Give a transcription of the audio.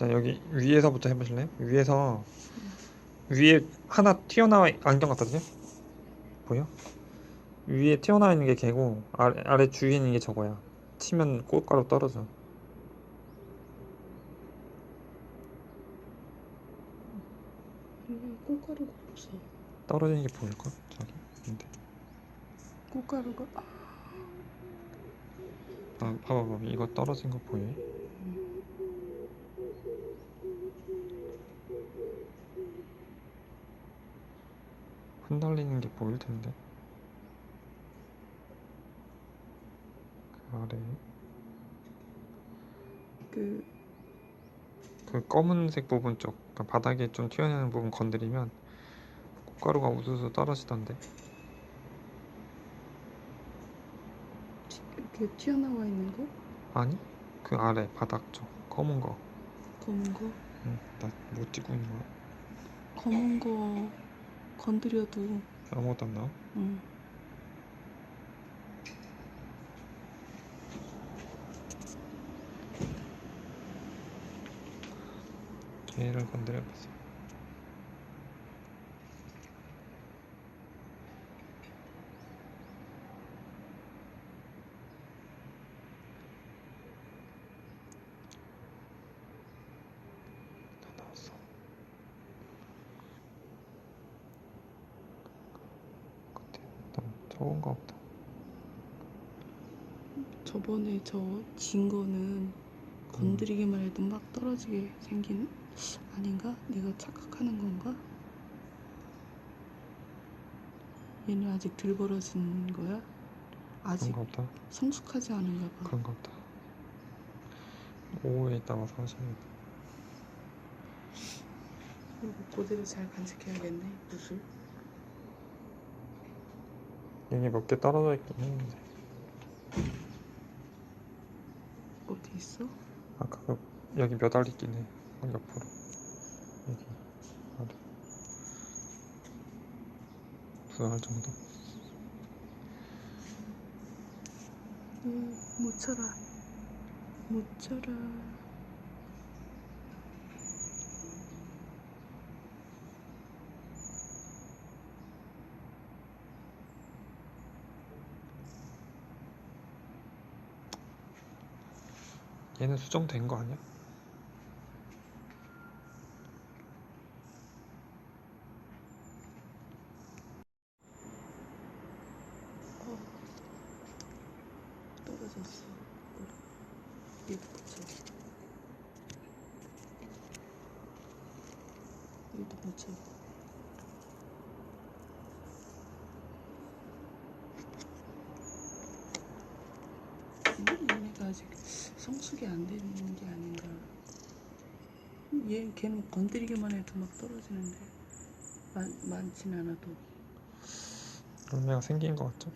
자 여기 위에서부터 해보실래요? 위에서 위에 하나 튀어나와 안경 주세요. 보여? 위에 튀어나와 있는 게 개고 아래, 아래 주위에 있는 게 저거야. 치면 꽃가루 떨어져. 음, 꽃가루가 없어. 떨어지는 게 보일걸? 저기. 근데 꽃가루가 아, 아, 봐봐 봐봐 이거 떨어진 거 보여? 흩날리는 게 보일 텐데. 그 아래 그 그 검은색 부분 쪽, 그러니까 바닥에 좀 튀어나오는 부분 건드리면 꽃가루가 우수수 떨어지던데. 티- 이렇게 튀어나와 있는 거? 아니? 그 아래 바닥 쪽 검은 거. 검은 거? 응, 나 못 찍고 있는 거야. 검은 거 건드려도 아무것도 안 나와? 응. 얘를 건드려봤어. 적은가 보다. 저번에 저 진 거는 건드리기만 해도 막 떨어지게 생긴 아닌가? 내가 착각하는 건가? 얘는 아직 덜 벌어진 거야? 아직 그런가 보다. 성숙하지 않은가 봐. 그런가 보다. 오후에 있다가 사시는 이거 그대로 잘 간직해야겠네 붓을. 이게 몇개 떨어져 있긴 했는데 어디 있어? 아까 그 여기 몇 알 있긴 해 어, 옆으로 여기 아래 두알 정도 음, 못 쳐라. 못 쳐라. 얘는 수정된 거 아니야? 어. 떨어졌어. 여기 붙여. 여기도 붙여. 음, 아직 성숙이 안 되는 게 아닌가. 얘 걔는 건드리기만 해도 막 떨어지는데 많 많진 않아도. 열매가 생긴 거 같죠?